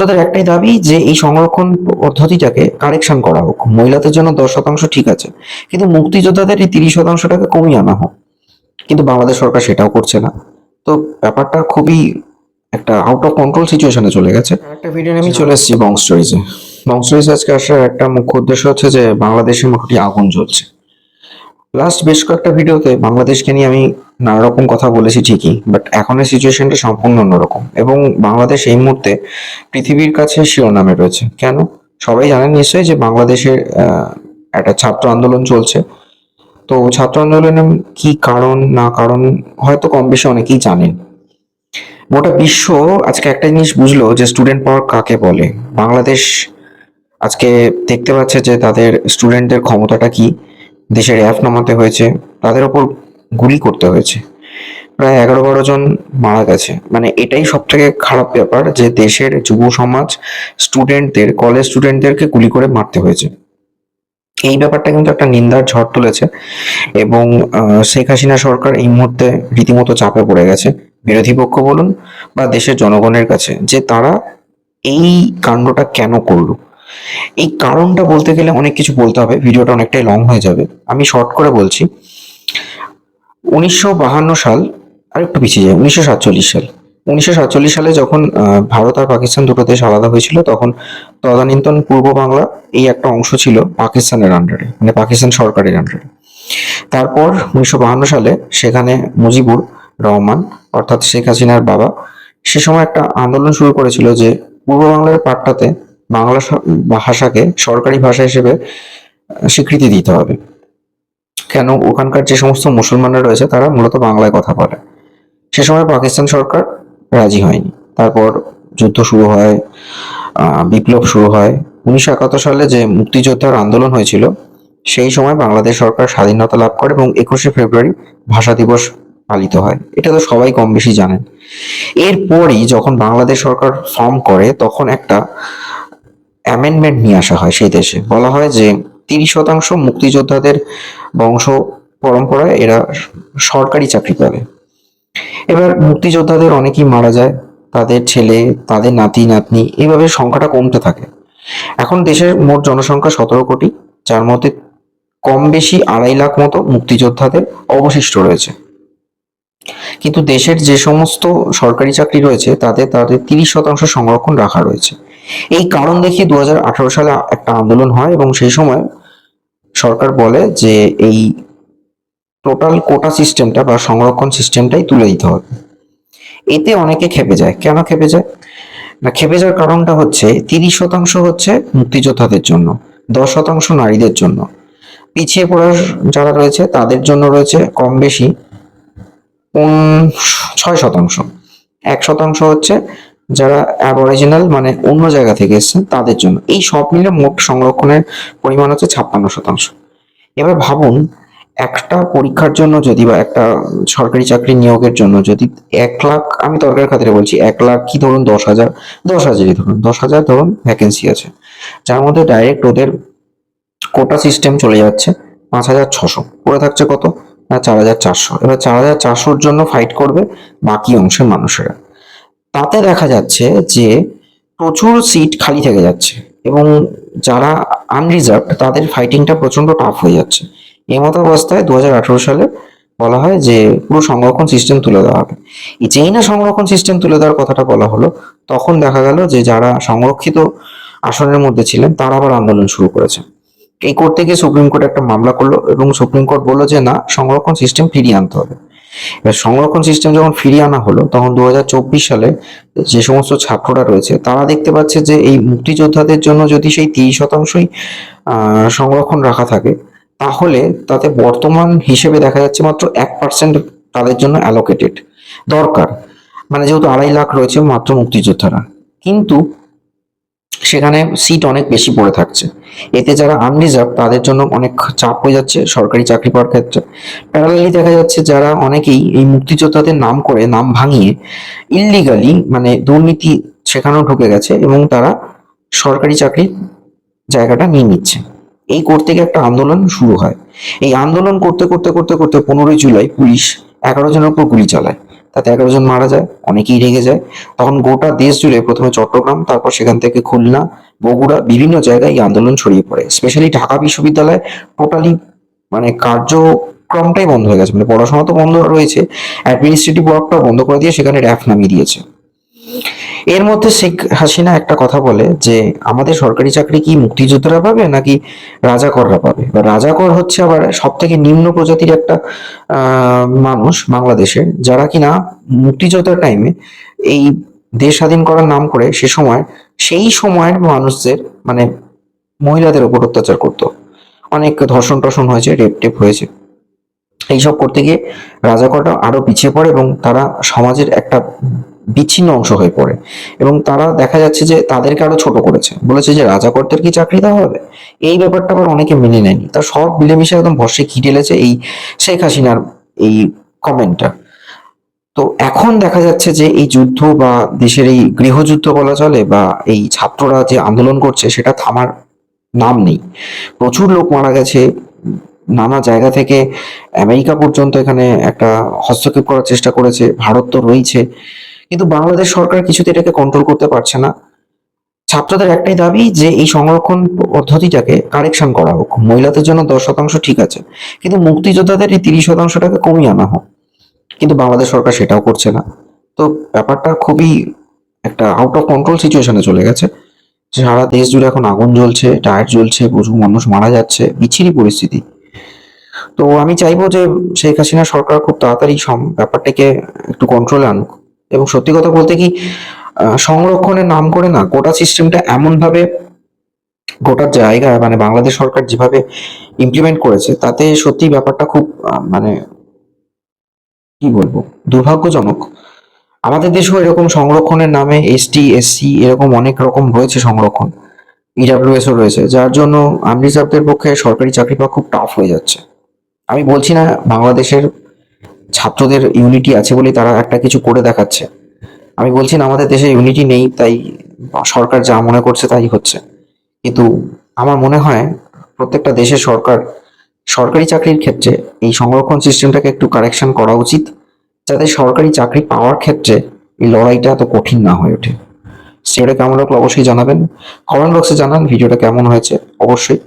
তাদের একটাই দাবি যে এই সংরক্ষণ পদ্ধতিটাকে কারেকশন করা হোক। মহিলাদের জন্য দশ শতাংশ ঠিক আছে কিন্তু মুক্তিযোদ্ধাদের এই তিরিশ শতাংশটাকে কমিয়ে আনা হোক। কিন্তু বাংলাদেশ সরকার সেটাও করছে না। তো ব্যাপারটা খুবই একটা আউট অফ কন্ট্রোল সিচুয়েশনে চলে গেছে। একটা ভিডিও আমি চলে এসেছি বং স্টোরিজে বং স্টোরিজ আজকে আসার একটা মুখ্য উদ্দেশ্য হচ্ছে যে বাংলাদেশে মোটামুটি আগুন জ্বলছে। লাস্ট বেশ কয়েকটা ভিডিওতে বাংলাদেশকে নিয়ে আমি নানা রকম কথা বলেছি ঠিকই বাট এখনের সিচুয়েশনটা সম্পূর্ণ অন্যরকম এবং বাংলাদেশ এই মুহূর্তে পৃথিবীর কাছে শিরোনামে রয়েছে। কেন? সবাই জানেন নিশ্চয়ই যে বাংলাদেশের একটা ছাত্র আন্দোলন চলছে। তো ছাত্র আন্দোলনের কি কারণ, না কারণ হয়তো কম বেশি অনেকেই জানেন। গোটা বিশ্ব আজকে একটা জিনিস বুঝলো যে স্টুডেন্ট পাওয়ার কাকে বলে? বাংলাদেশ আজকে দেখতে পাচ্ছে যে তাদের স্টুডেন্টদের ক্ষমতাটা কি? দেশের অ্যাপ নামাতে হয়েছে, তাদের ওপর গুলি করতে হয়েছে। প্রায় এগারো বারো জন মারা গেছে। মানে এটাই সব থেকে খারাপ ব্যাপার যে দেশের যুব সমাজ স্টুডেন্টদের কলেজ স্টুডেন্টদেরকে গুলি করে মারতে হয়েছে। এই ব্যাপারটা কিন্তু একটা নিন্দার ঝড় তুলেছে এবং শেখ হাসিনা সরকার এই মুহূর্তে রীতিমতো চাপে পড়ে গেছে। বিরোধী পক্ষ বলুন বা দেশের জনগণের কাছে যে তারা এই কাণ্ডটা কেন করল। এই কারণটা বলতে গেলে অনেক কিছু বলতে হবে, ভিডিওটা অনেকটাই লং হয়ে যাবে। আমি শর্ট করে বলছি, উনিশশো বাহান্ন সাল, আর একটু পিছিয়ে যায় উনিশশো সাতচল্লিশ সাল। উনিশশো সাতচল্লিশ সালে যখন ভারত আর পাকিস্তান দুটো দেশ আলাদা হয়েছিল, তখন তদানীন্তন পূর্ব বাংলা এই একটা অংশ ছিল পাকিস্তানের আন্ডারে মানে পাকিস্তান সরকারের আন্ডারে তারপর উনিশশো বাহান্ন সালে সেখানে মুজিবুর রহমান, অর্থাৎ শেখ হাসিনার বাবা, সে সময় একটা আন্দোলন শুরু করেছিল যে পূর্ব বাংলার পাটটাতে বাংলা ভাষাকে সরকারি ভাষা হিসেবে স্বীকৃতি দিতে হবে। কেন? ওখানকার যে সমস্ত মুসলমানরা রয়েছে, তারা মূলত বাংলায় কথা বলে। সে সময় পাকিস্তান সরকার রাজি হয়নি। তারপর যুদ্ধ শুরু হয় বিপ্লব শুরু হয়। উনিশশো একাত্তর সালে যে মুক্তিযোদ্ধার আন্দোলন হয়েছিল, সেই সময় বাংলাদেশ সরকার স্বাধীনতা লাভ করে এবং একুশে ফেব্রুয়ারি ভাষা দিবস পালিত হয়। এটা তো সবাই কম বেশি জানেন। এরপরই যখন বাংলাদেশ সরকার ফর্ম করে, তখন একটা অ্যামেন্ডমেন্ট নিয়ে আসা হয় সেই দেশে। বলা হয় যে তিরিশ শতাংশ মুক্তিযোদ্ধাদের বংশ পরম্পরায় এরা সরকারি চাকরি পাবে। এবার মুক্তিযোদ্ধাদের অনেকেই মারা যায়, তাদের ছেলে, তাদের নাতি, নাতনি এইভাবে সংখ্যাটা কমতে থাকে। এখন দেশের মোট জনসংখ্যা সতেরো কোটি, যার মধ্যে কম বেশি আড়াই লাখ মতো মুক্তিযোদ্ধাদের অবশিষ্ট রয়েছে। কিন্তু দেশের যে সমস্ত সরকারি চাকরি রয়েছে তাদের তাদের তিরিশ শতাংশ সংরক্ষণ রাখা রয়েছে। এই কারণ দেখিয়ে দু সালে একটা আন্দোলন হয় এবং সেই সময় সরকার বলে যে এই টোটাল কোটা সিস্টেমটা বা সংরক্ষণ সিস্টেমটাই তুলে দিতে হবে। এতে অনেকে খেপে যায়। কেন খেপে যায়? না খেপে যাওয়ার কারণটা হচ্ছে তিরিশ শতাংশ হচ্ছে মুক্তিযোদ্ধাদের জন্য, দশ শতাংশ নারীদের জন্য। পিছিয়ে পড়ার যারা রয়েছে তাদের জন্য রয়েছে কম বেশি ছয় শতাংশ। এক শতাংশ হচ্ছে যারা অ্যাবরিজিনাল মানে অন্য জায়গা থেকে এসেছেন, তাদের জন্য। এই সব মিলে মোট সংরক্ষণের পরিমাণ হচ্ছে ছাপ্পান্ন শতাংশ। এবার ভাবুন, একটা পরীক্ষার জন্য যদি বা একটা সরকারি চাকরি নিয়োগের জন্য যদি এক লাখ, আমি দরকার খাতিরে বলছি, এক লাখ কি ধরুন দশ হাজার, দশ হাজারই ধরুন, দশ হাজার ধরুন ভ্যাকেন্সি আছে। যার মধ্যে ডাইরেক্ট ওদের কোটা সিস্টেম চলে যাচ্ছে পাঁচ হাজার ছশো, পড়ে থাকছে কত? না, চার হাজার চারশো। এবার চার হাজার চারশোর জন্য ফাইট করবে বাকি অংশের মানুষেরা। তাতে দেখা যাচ্ছে যে প্রচুর সিট খালি থেকে যাচ্ছে এবং যারা আনরিজার্ভ তাদের ফাইটিংটা প্রচণ্ড টাফ হয়ে যাচ্ছে। এই মতো অবস্থায় দু হাজার আঠারো সালে বলা হয় যে পুরো সংরক্ষণ সিস্টেম তুলে দেওয়া হবে। এই যেই না সংরক্ষণ সিস্টেম তুলে দেওয়ার কথাটা বলা হলো, তখন দেখা গেল যে যারা সংরক্ষিত আসনের মধ্যে ছিলেন তারা আবার আন্দোলন শুরু করেছে। এই করতে গিয়ে সুপ্রিম কোর্ট একটা মামলা করল এবং সুপ্রিম কোর্ট বলল যে না, সংরক্ষণ সিস্টেম ফিরিয়ে আনতে হবে। সংরক্ষণ সিস্টেম যখন ফিরিয়ে আনা হলো, তখন দুহাজার চব্বিশ সালে যে সমস্ত ছাত্ররা রয়েছে, তারা দেখতে পাচ্ছে যে এই মুক্তিযোদ্ধাদের জন্য যদি সেই তিরিশ শতাংশই সংরক্ষণ রাখা থাকে, তাহলে তাতে বর্তমান হিসেবে দেখা যাচ্ছে মাত্র এক পার্সেন্ট তাদের জন্য অ্যালোকেটেড দরকার। মানে যেহেতু আড়াই লাখ রয়েছে মাত্র মুক্তিযোদ্ধারা। কিন্তু সেখানে সিট অনেক বেশি পড়ে থাকছে। এতে যারা আনরিজার্ভ তাদের জন্য অনেক চাপ হয়ে যাচ্ছে সরকারি চাকরি পাওয়ার ক্ষেত্রে। প্যারালালি দেখা যাচ্ছে যারা অনেকেই এই মুক্তিযোদ্ধাদের নাম করে, নাম ভাঙিয়ে ইল্লিগালি মানে দুর্নীতি সেখানেও ঢুকে গেছে এবং তারা সরকারি চাকরির জায়গাটা নিয়ে নিচ্ছে। এই করতে গিয়ে একটা আন্দোলন শুরু হয়। এই আন্দোলন করতে করতে করতে করতে পনেরোই জুলাই পুলিশ এগারো জনের উপর গুলি চালায়। তাতে এগারো জন মারা যায়, অনেকেই রেগে যায়। তখন গোটা দেশ জুড়ে প্রথমে চট্টগ্রাম, তারপর সেখান থেকে খুলনা, বগুড়া বিভিন্ন জায়গায় এই আন্দোলন ছড়িয়ে পড়ে। স্পেশালি ঢাকা বিশ্ববিদ্যালয় টোটালি মানে কার্যক্রমটাই বন্ধ হয়ে গেছে। মানে পড়াশোনা তো বন্ধ রয়েছে অ্যাডমিনিস্ট্রেটিভ ওয়ার্কটা বন্ধ করে দিয়ে সেখানে র্যাফ নামিয়ে দিয়েছে। এর মধ্যে শেখ হাসিনা একটা কথা বলে যে, আমাদের সরকারি চাকরি কি মুক্তিযোদ্ধারা পাবে নাকি রাজাকররা পাবে? বা রাজাকর হচ্ছে আবার সব থেকে নিম্ন প্রজাতির একটা মানুষ বাংলাদেশে যারা কিনা মুক্তিযোদ্ধার টাইমে এই দেশ স্বাধীন করার নাম করে সে সময়, সেই সময়ের মানুষদের মানে মহিলাদের উপর অত্যাচার করতো। অনেক ধর্ষণ টর্ষণ হয়েছে রেপ টেপ হয়েছে। এইসব করতে গিয়ে রাজাকরটা আরও পিছিয়ে পড়ে এবং তারা সমাজের একটা বিচ্ছিন্ন অংশ হয়ে পড়ে। এবং তারা দেখা যাচ্ছে যে তাদেরকে আরও ছোট করেছে। বলেছে যে রাজাকরদের কি চাকরি দেওয়া হবে? এই ব্যাপারটা আবার অনেকে মেনে নেয়নি। তা সব মিলেমিশে একদম ভরসে ঘি ঢেলেছে এই শেখ হাসিনার এই কমেন্টটা তো এখন দেখা যাচ্ছে যে এই যুদ্ধ বা দেশের এই গৃহযুদ্ধ বলা চলে বা এই ছাত্ররা যে আন্দোলন করছে, সেটা থামার নাম নেই। প্রচুর লোক মারা গেছে। নানা জায়গা থেকে আমেরিকা পর্যন্ত এখানে একটা হস্তক্ষেপ করার চেষ্টা করেছে। ভারত তো রয়েছে। কিন্তু বাংলাদেশ সরকার কিছুতে এটাকে কন্ট্রোল করতে পারছে না। ছাত্রদের একটাই দাবি যে এই সংরক্ষণ পদ্ধতিটাকে কারেকশন করা হোক। মহিলাদের জন্য দশ শতাংশ ঠিক আছে, কিন্তু মুক্তিযোদ্ধাদের এই তিরিশ শতাংশটাকে কমিয়ে আনা হোক। কিন্তু বাংলাদেশ সরকার সেটাও করছে না। তো ব্যাপারটা খুবই একটা আউট অফ কন্ট্রোল সিচুয়েশনে চলে গেছে। সারা দেশ জুড়ে এখন আগুন জ্বলছে, টায়ার জ্বলছে, প্রচুর মানুষ মারা যাচ্ছে, বিচ্ছিরি পরিস্থিতি। তো আমি চাইব যে শেখ হাসিনা সরকার খুব তাড়াতাড়ি ব্যাপারটাকে একটু কন্ট্রোলে আনুক। এবং সত্যি কথা বলতে কি সংরক্ষণের নাম করে না কোটা সিস্টেমটা এমন ভাবে গোটা জায়গায় মানে বাংলাদেশ সরকার যেভাবে ইমপ্লিমেন্ট করেছে, তাতে সত্যি ব্যাপারটা খুব মানে কি বলব, দুর্ভাগ্যজনক। আমাদের দেশেও এরকম সংরক্ষণের নামে এসটি এসসি এরকম অনেক রকম রয়েছে সংরক্ষণ ইডাব্লিউএস ও রয়েছে, যার জন্য আনরিজার্ভদের পক্ষে সরকারি চাকরি পাওয়া খুব টাফ হয়ে যাচ্ছে। আমি বলছি না বাংলাদেশের ছাত্রদের ইউনিটি আছে বলেই তারা একটা কিছু করে দেখাচ্ছে। আমি বলছি না, আমাদের দেশে ইউনিটি নেই, তাই সরকার যা মনে করছে তাই হচ্ছে। কিন্তু আমার মনে হয় প্রত্যেকটা দেশের সরকার, সরকারি চাকরির ক্ষেত্রে এই সংরক্ষণ সিস্টেমটাকে একটু কারেকশন করা উচিত, যাতে সরকারি চাকরি পাওয়ার ক্ষেত্রে এই লড়াইটা এত কঠিন না হয়ে ওঠে। সেটা কেমন লাগল অবশ্যই জানাবেন। কমেন্ট বক্সে জানান ভিডিওটা কেমন হয়েছে। অবশ্যই।